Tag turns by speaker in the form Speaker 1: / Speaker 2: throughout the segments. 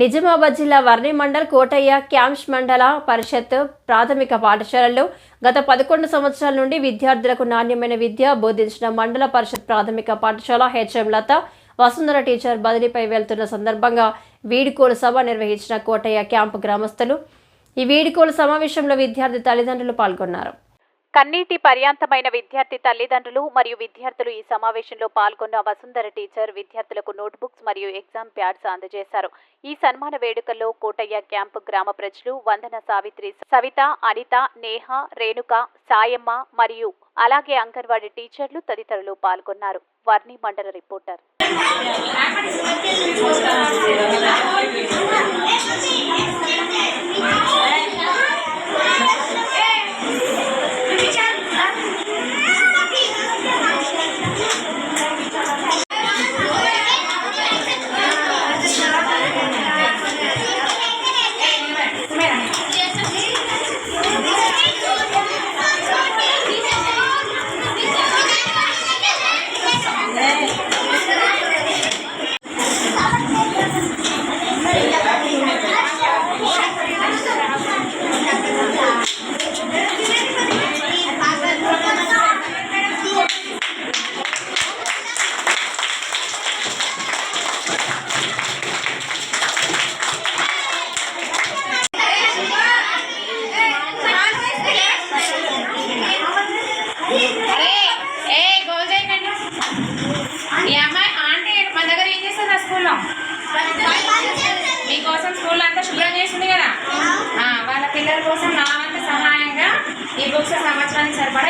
Speaker 1: నిజామాబాద్ జిల్లా వర్ణి మండల్ కోటయ్య క్యాంప్స్ మండల పరిషత్ ప్రాథమిక పాఠశాలలో గత పదకొండు సంవత్సరాల నుండి విద్యార్థులకు నాణ్యమైన విద్య బోధించిన మండల పరిషత్ ప్రాథమిక పాఠశాల హెచ్ఎం లత వసుంధర టీచర్ బదిలీపై వెళ్తున్న సందర్భంగా వీడుకోలు సభ నిర్వహించిన కోటయ్య క్యాంపు గ్రామస్తులు. ఈ వీడుకోలు సమావేశంలో విద్యార్థి తల్లిదండ్రులు పాల్గొన్నారు.
Speaker 2: కన్నీటి పర్యాంతమైన విద్యార్థి తల్లిదండ్రులు మరియు విద్యార్థులు ఈ సమావేశంలో పాల్గొన్న వసుంధర టీచర్ విద్యార్థులకు నోట్బుక్స్ మరియు ఎగ్జామ్ ప్యాడ్స్ అందజేశారు. ఈ సన్మాన వేడుకల్లో కోటయ్య క్యాంపు గ్రామ ప్రజలు వందన సావిత్రి సవిత అనిత నేహ రేణుక సాయమ్మ మరియు అలాగే అంగన్వాడీ టీచర్లు తదితరులు పాల్గొన్నారు. వర్ణి మండల రిపోర్టర్.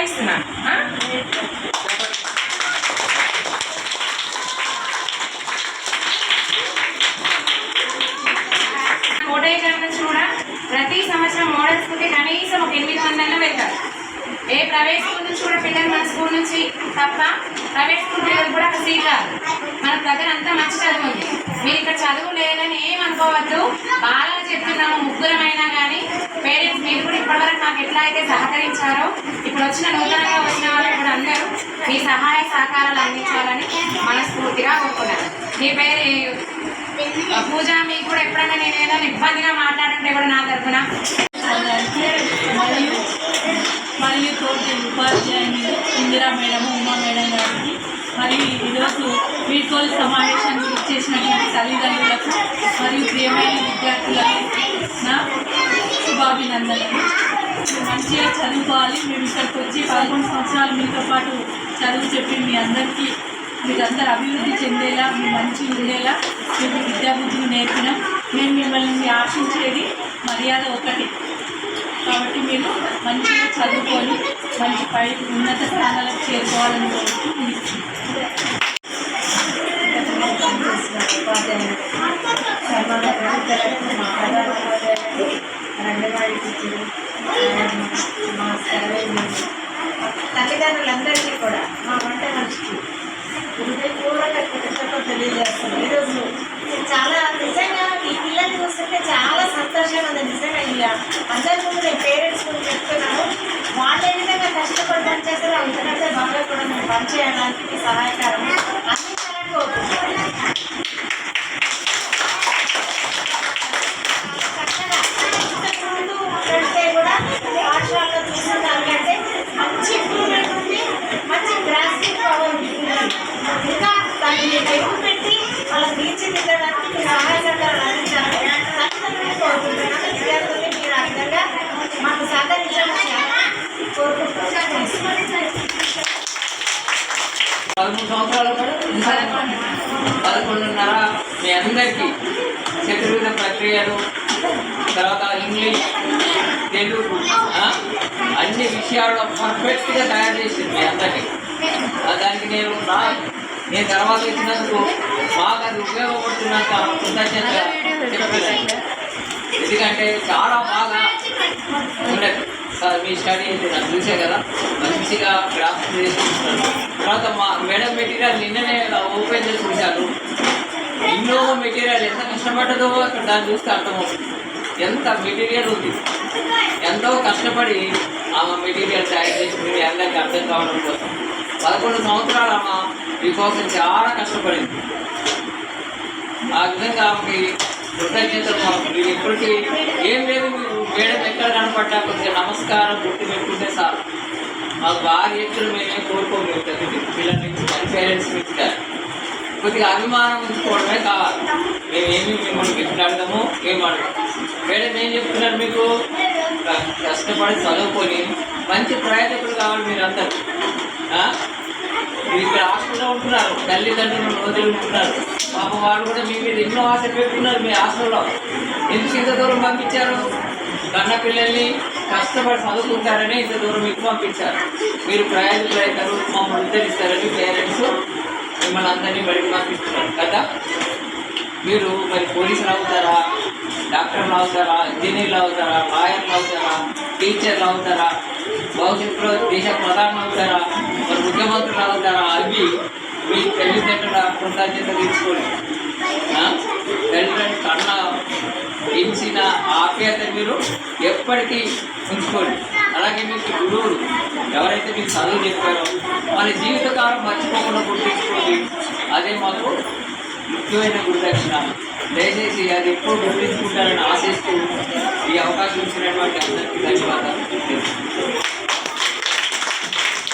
Speaker 3: సంవత్సరానికి కోటయ్య కూడా ప్రతి సంవత్సరం మోడల్ స్కూల్కి కనీసం ఒక ఎనిమిది మంది అన్న వెళ్తారు. ఏ ప్రైవేట్ స్కూల్ నుంచి కూడా పిల్లలు మన స్కూల్ నుంచి తప్ప ప్రైవేట్ స్కూల్ పిల్లలు కూడా ఫ్రీ కాదు మన దగ్గర అంతా మంచి చదువు ఉంది. మీరు ఇక్కడ చదువు లేదని ఏం అనుకోవద్దు. బాగా చెప్తున్నాము ముగ్గురమైనా కానీ పేరెంట్స్ మీరు మాకు నాకు ఎట్లా అయితే సహకరించారో ఇప్పుడు వచ్చిన నూతనంగా వచ్చిన వాళ్ళు కూడా అందరూ మీ సహాయ సహకారాలు అందించాలని మనస్ఫూర్తిగా కోరుకున్నాను మీ పేరు పూజ మీకు కూడా ఎప్పుడైనా నేను ఏదైనా ఇబ్బందిగా మాట్లాడంటే కూడా నా తరఫున
Speaker 4: మరియు మరియు తోటి ఉపాధ్యాయుని ఇందిరా మేడం ఉమా మేడం గారికి మరియు ఈరోజు వీడ్కోలు సమావేశానికి ఇచ్చేసినటువంటి తల్లిదండ్రులకు మరియు ప్రియమైన విద్యార్థులకు నా శుభాభినందనలు. మీరు మంచిగా చదువుకోవాలి. మేము ఇక్కడికి వచ్చి పదకొండు సంవత్సరాలు మీతో పాటు చదువు చెప్పి మీ అందరికీ మీరందరూ అభివృద్ధి చెందేలా మీ మంచి ఉండేలా మీకు విద్యాబుద్ధులు నేర్పినాం. మేము మిమ్మల్ని ఆశించేది మర్యాద ఒకటి కాబట్టి మీరు మంచిగా చదువుకొని మంచి పై ఉన్నత స్థానాలకు చేరుకోవాలని కోరుతూ ముగిస్తున్నాను.
Speaker 5: తల్లిదండ్రులందరికీ కూడా మా వంట మనిషికి హృదయపూర్వక కృతజ్ఞతలు తెలియజేస్తాను ఈరోజు చాలా నిజంగా ఈ పిల్లల్ని చూస్తుంటే చాలా సంతోషంగా ఉంది. నిజంగా ఇలా అందరి ముందు నేను పేరెంట్స్ గురించి చెప్తున్నాను. వాళ్ళు ఏ విధంగా కష్టపడి పనిచేస్తారో అంతకంటే బాగా కూడా మేము పనిచేయడానికి మీ సహాయకారం.
Speaker 6: పదకొండున్నర మీ అందరికీ చతుర్విధ ప్రక్రియలు తర్వాత ఇంగ్లీష్ తెలుగు అన్ని విషయాల్లో పర్ఫెక్ట్గా తయారు చేసింది మీ అందరికీ. దానికి నేను నా నేను తర్వాత ఇచ్చినందుకు బాగా అది ఉపయోగపడుతున్నంత కృతజ్ఞత చెప్తున్నాను ఎందుకంటే చాలా బాగా ఉండదు. మీ స్టడీ అయితే నాకు చూసే కదా. మంచిగా గ్రాఫ్ చేస్తున్నారు తర్వాత మా మేడం మెటీరియల్ నిన్ననే ఓపెన్ చేసి చూశారు ఎన్నో మెటీరియల్ ఎంత కష్టపడ్డదో అక్కడ దాన్ని చూస్తే అర్థమవుతుంది. ఎంత మెటీరియల్ ఉంది. ఎంతో కష్టపడి ఆమె మెటీరియల్ తయారు చేసుకుని అందరికీ అర్థం కావడం కోసం. పదకొండు సంవత్సరాలు ఆమె మీకోసం చాలా కష్టపడింది. ఆ విధంగా ఆమెకి కృతజ్ఞతలు మాకు మీరు ఎప్పటికీ ఏం లేదు మీరు మేడం ఎక్కడ కనపడ్డా కొద్దిగా నమస్కారం గుర్తు పెట్టుకుంటే సార్ మాకు బాగా ఎత్తులు మేమే కోరుకోము పిల్లల నుంచి మన పేరెంట్స్ నుంచి కొద్దిగా అభిమానం ఉంచుకోవడమే కావాలి. మేమేమి మిమ్మల్ని మాట్లాడదాము ఏం అడగము మేడం ఏం చెప్తున్నారు మీకు? కష్టపడి చదువుకొని మంచి ప్రయత్నకులు కావాలి మీరందరూ. ఇక్కడ హాస్టల్లో ఉంటున్నారు తల్లిదండ్రులు వదిలి ఉంటున్నారు. పాప వాళ్ళు కూడా మీ మీద ఎన్నో ఆశ పెట్టుకున్నారు మీ హాస్టల్లో. ఎందుకు ఇంత దూరం పంపించారు? కన్న పిల్లల్ని కష్టపడి చదువుకుంటారని ఇంత దూరం మీకు పంపించారు. మీరు ప్రయోజకులు అవుతారు మమ్మల్ని ఉద్ధరిస్తారని పేరెంట్స్ మిమ్మల్ని అందరినీ బయటకు పంపిస్తున్నారు కదా? మీరు మరి పోలీసులు అవుతారా? డాక్టర్లు అవుతారా? ఇంజనీర్లు అవుతారా? లాయర్లు అవుతారా? టీచర్లు అవుతారా? భవిష్యత్తులో దేశ ప్రధానులు అవుతారా? మరి ముఖ్యమంత్రులు అవుతారా? అవి మీ తల్లిదండ్రుల కృతజ్ఞత తీసుకోండి. ఆప్యాయత మీరు ఎప్పటికీ ఉంచుకోండి. అలాగే మీకు గురువులు ఎవరైతే మీకు చదువు చెప్పారో మన జీవితకాలం మర్చిపోకుండా గుర్తించుకోండి అదే మాకు ముఖ్యమైన గురుదక్షిణ దయచేసి అది ఎప్పుడు గుర్తించుకుంటారని ఆశిస్తూ ఈ అవకాశం ఇచ్చినటువంటి అందరికీ ధన్యవాదాలు.